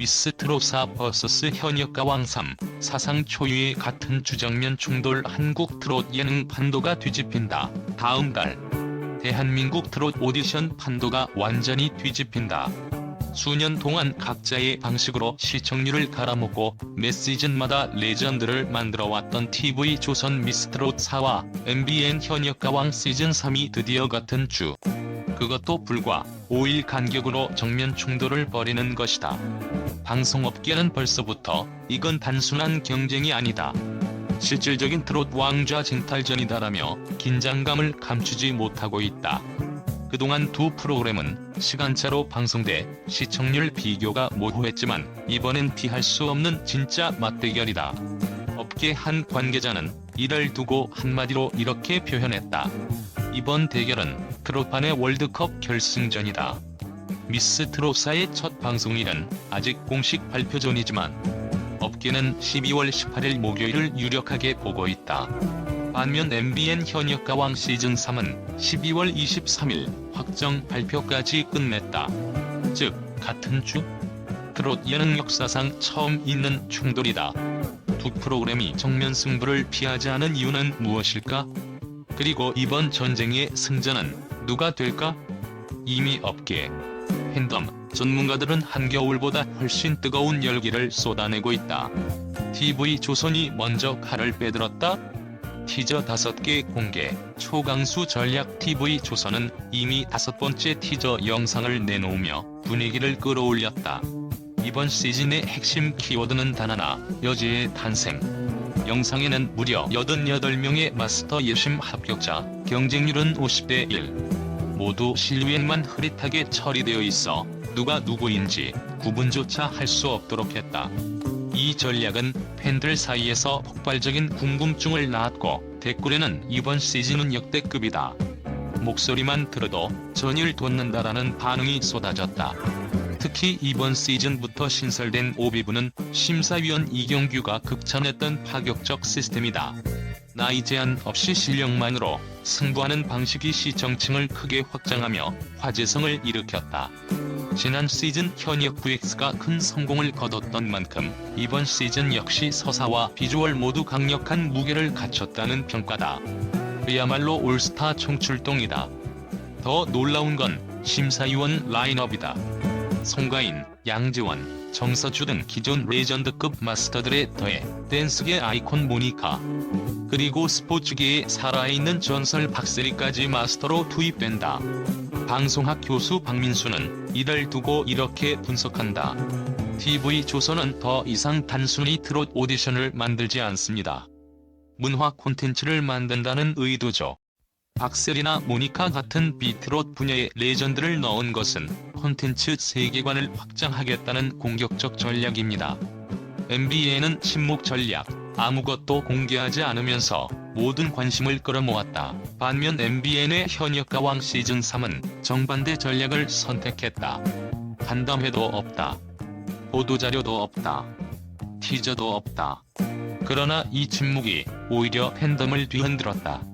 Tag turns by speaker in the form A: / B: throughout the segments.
A: 미스 트롯사 vs 현역 가 왕삼 사상 초유의 같은 주정면 충돌 한국 트롯 예능 판도가 뒤집힌다. 다음 달 대한민국 트롯 오디션 판도가 완전히 뒤집힌다. 수년 동안 각자의 방식으로 시청률을 갈아먹고 매 시즌마다 레전드를 만들어왔던 TV조선 미스트롯 4와 MBN 현역가왕 시즌 3이 드디어 같은 주. 그것도 불과 5일 간격으로 정면 충돌을 벌이는 것이다. 방송업계는 벌써부터 이건 단순한 경쟁이 아니다. 실질적인 트롯 왕좌 쟁탈전이다라며 긴장감을 감추지 못하고 있다. 그동안 두 프로그램은 시간차로 방송돼 시청률 비교가 모호했지만 이번엔 피할 수 없는 진짜 맞대결이다. 업계 한 관계자는 이를 두고 한마디로 이렇게 표현했다. 이번 대결은 트롯판의 월드컵 결승전이다. 미스 트롯사의 첫 방송일은 아직 공식 발표 전이지만 업계는 12월 18일 목요일을 유력하게 보고 있다. 반면 MBN 현역가왕 시즌 3은 12월 23일 확정 발표까지 끝냈다. 즉, 같은 주? 트롯 예능 역사상 처음 있는 충돌이다. 두 프로그램이 정면 승부를 피하지 않은 이유는 무엇일까? 그리고 이번 전쟁의 승자는 누가 될까? 이미 업계, 팬덤, 전문가들은 한겨울보다 훨씬 뜨거운 열기를 쏟아내고 있다. TV조선이 먼저 칼을 빼들었다? 티저 5개 공개, 초강수 전략 TV조선은 이미 다섯 번째 티저 영상을 내놓으며 분위기를 끌어올렸다. 이번 시즌의 핵심 키워드는 단 하나, 여제의 탄생. 영상에는 무려 88명의 마스터 예심 합격자, 경쟁률은 50대 1. 모두 실루엣만 흐릿하게 처리되어 있어 누가 누구인지 구분조차 할 수 없도록 했다. 이 전략은 팬들 사이에서 폭발적인 궁금증을 낳았고 댓글에는 이번 시즌은 역대급이다. 목소리만 들어도 전율 돋는다라는 반응이 쏟아졌다. 특히 이번 시즌부터 신설된 오비부는 심사위원 이경규가 극찬했던 파격적 시스템이다. 나이 제한 없이 실력만으로 승부하는 방식이 시청층을 크게 확장하며 화제성을 일으켰다. 지난 시즌 현역 VX가 큰 성공을 거뒀던 만큼 이번 시즌 역시 서사와 비주얼 모두 강력한 무게를 갖췄다는 평가다. 그야말로 올스타 총출동이다. 더 놀라운 건 심사위원 라인업이다. 송가인, 양지원, 정서주 등 기존 레전드급 마스터들에 더해 댄스계 아이콘 모니카 그리고 스포츠계에 살아있는 전설 박세리까지 마스터로 투입된다. 방송학 교수 박민수는 이를 두고 이렇게 분석한다. TV조선은 더 이상 단순히 트롯 오디션을 만들지 않습니다. 문화 콘텐츠를 만든다는 의도죠. 박셀이나 모니카 같은 비트롯 분야의 레전드를 넣은 것은 콘텐츠 세계관을 확장하겠다는 공격적 전략입니다. MBN은 침묵 전략, 아무것도 공개하지 않으면서 모든 관심을 끌어모았다. 반면 MBN의 현역 가왕 시즌3은 정반대 전략을 선택했다. 간담회도 없다. 보도자료도 없다. 티저도 없다. 그러나 이 침묵이 오히려 팬덤을 뒤흔들었다.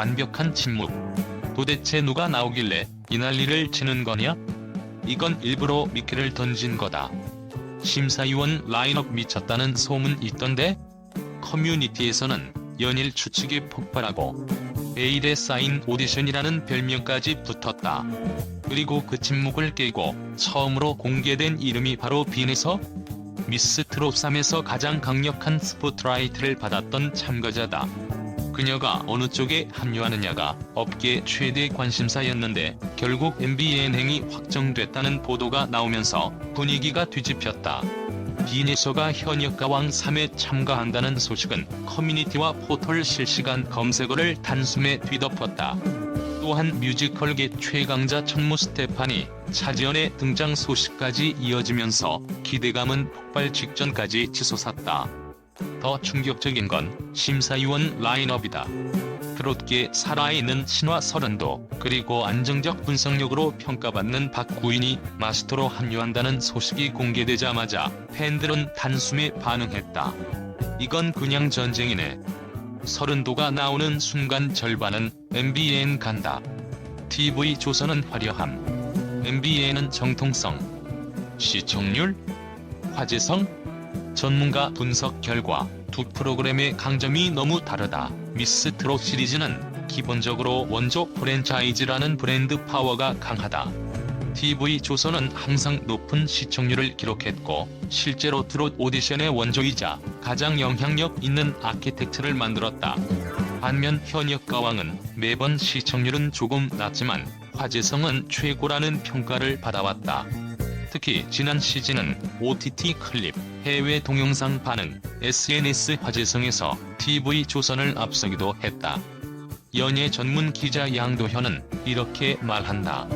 A: 완벽한 침묵. 도대체 누가 나오길래 이 난리를 치는 거냐? 이건 일부러 미끼를 던진 거다. 심사위원 라인업 미쳤다는 소문 있던데? 커뮤니티에서는 연일 추측이 폭발하고 베일에 쌓인 오디션이라는 별명까지 붙었다. 그리고 그 침묵을 깨고 처음으로 공개된 이름이 바로 빈에서 미스 트롯 3에서 가장 강력한 스포트라이트를 받았던 참가자다. 그녀가 어느 쪽에 합류하느냐가 업계 최대 관심사였는데 결국 MBN 행이 확정됐다는 보도가 나오면서 분위기가 뒤집혔다. 비네서가 현역 가왕 3에 참가한다는 소식은 커뮤니티와 포털 실시간 검색어를 단숨에 뒤덮었다. 또한 뮤지컬계 최강자 천무 스테파니, 차지연의 등장 소식까지 이어지면서 기대감은 폭발 직전까지 치솟았다. 더 충격적인 건 심사위원 라인업이다. 트롯계 살아있는 신화 서른도 그리고 안정적 분석력으로 평가받는 박구인이 마스터로 합류한다는 소식이 공개되자마자 팬들은 단숨에 반응했다. 이건 그냥 전쟁이네. 서른도가 나오는 순간 절반은 MBN 간다. TV조선은 화려함. MBN은 정통성. 시청률? 화재성? 전문가 분석 결과 두 프로그램의 강점이 너무 다르다. 미스 트롯 시리즈는 기본적으로 원조 프랜차이즈라는 브랜드 파워가 강하다. TV 조선은 항상 높은 시청률을 기록했고 실제로 트롯 오디션의 원조이자 가장 영향력 있는 아키텍트를 만들었다. 반면 현역 가왕은 매번 시청률은 조금 낮지만 화제성은 최고라는 평가를 받아왔다. 특히 지난 시즌은 OTT 클립, 해외 동영상 반응, SNS 화제성에서 TV 조선을 앞서기도 했다. 연예 전문 기자 양도현은 이렇게 말한다.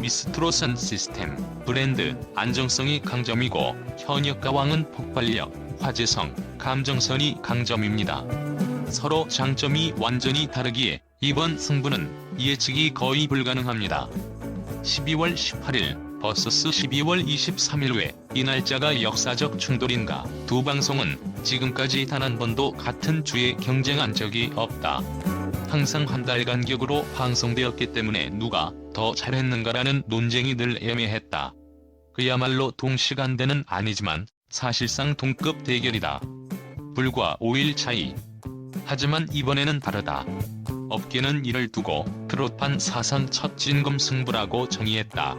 A: 미스트롯은 시스템, 브랜드, 안정성이 강점이고 현역 가왕은 폭발력, 화제성, 감정선이 강점입니다. 서로 장점이 완전히 다르기에 이번 승부는 예측이 거의 불가능합니다. 12월 18일 vs 12월 23일 외이 날짜가 역사적 충돌인가 두 방송은 지금까지 단 한 번도 같은 주에 경쟁한 적이 없다. 항상 한 달 간격으로 방송되었기 때문에 누가 더 잘했는가라는 논쟁이 늘 애매했다. 그야말로 동시간대는 아니지만 사실상 동급 대결이다. 불과 5일 차이. 하지만 이번에는 다르다. 업계는 이를 두고 트롯판 사상 첫 진검 승부라고 정의했다.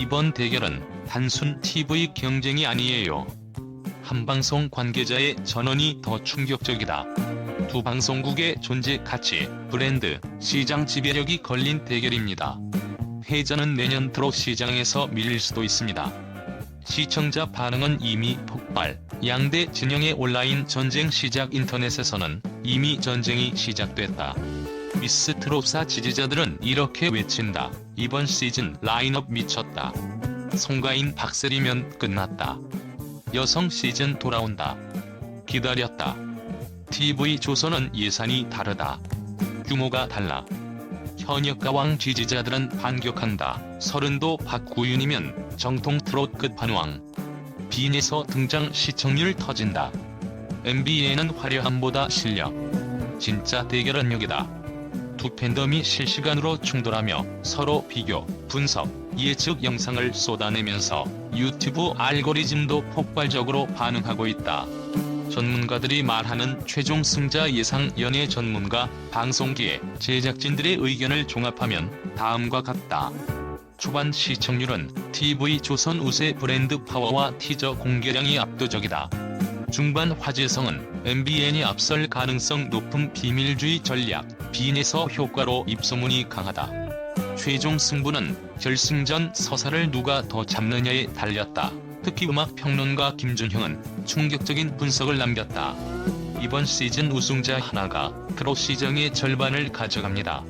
A: 이번 대결은 단순 TV 경쟁이 아니에요. 한 방송 관계자의 전언이 더 충격적이다. 두 방송국의 존재 가치, 브랜드, 시장 지배력이 걸린 대결입니다. 패전은 내년 트롯 시장에서 밀릴 수도 있습니다. 시청자 반응은 이미 폭발, 양대 진영의 온라인 전쟁 시작 인터넷에서는 이미 전쟁이 시작됐다. 미스 트롯사 지지자들은 이렇게 외친다. 이번 시즌 라인업 미쳤다. 송가인 박셀이면 끝났다. 여성 시즌 돌아온다. 기다렸다. TV 조선은 예산이 다르다. 규모가 달라. 현역 가왕 지지자들은 반격한다. 서른도 박구윤이면 정통 트롯 끝판왕. 빈에서 등장 시청률 터진다. MBN은 화려함보다 실력. 진짜 대결은 여기다. 두 팬덤이 실시간으로 충돌하며 서로 비교, 분석, 예측 영상을 쏟아내면서 유튜브 알고리즘도 폭발적으로 반응하고 있다. 전문가들이 말하는 최종 승자 예상 연예 전문가 방송계의 제작진들의 의견을 종합하면 다음과 같다. 초반 시청률은 TV 조선 우세 브랜드 파워와 티저 공개량이 압도적이다. 중반 화제성은 MBN이 앞설 가능성 높은 비밀주의 전략, 빈에서 효과로 입소문이 강하다. 최종 승부는 결승전 서사를 누가 더 잡느냐에 달렸다. 특히 음악 평론가 김준형은 충격적인 분석을 남겼다. 이번 시즌 우승자 하나가 트롯 시장의 절반을 가져갑니다.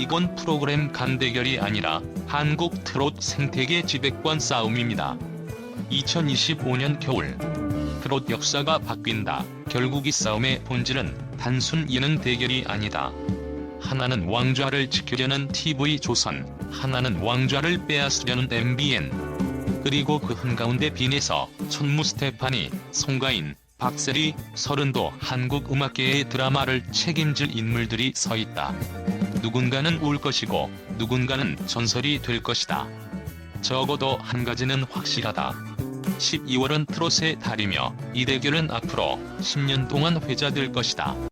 A: 이건 프로그램 간 대결이 아니라 한국 트롯 생태계 지배권 싸움입니다. 2025년 겨울 트롯 역사가 바뀐다. 결국 이 싸움의 본질은 단순 예능 대결이 아니다. 하나는 왕좌를 지키려는 TV 조선, 하나는 왕좌를 빼앗으려는 MBN. 그리고 그 한가운데 빈에서 천무 스테파니, 송가인, 박세리, 서른도 한국 음악계의 드라마를 책임질 인물들이 서 있다. 누군가는 울 것이고 누군가는 전설이 될 것이다. 적어도 한 가지는 확실하다. 12월은 트롯의 달이며 이 대결은 앞으로 10년 동안 회자될 것이다.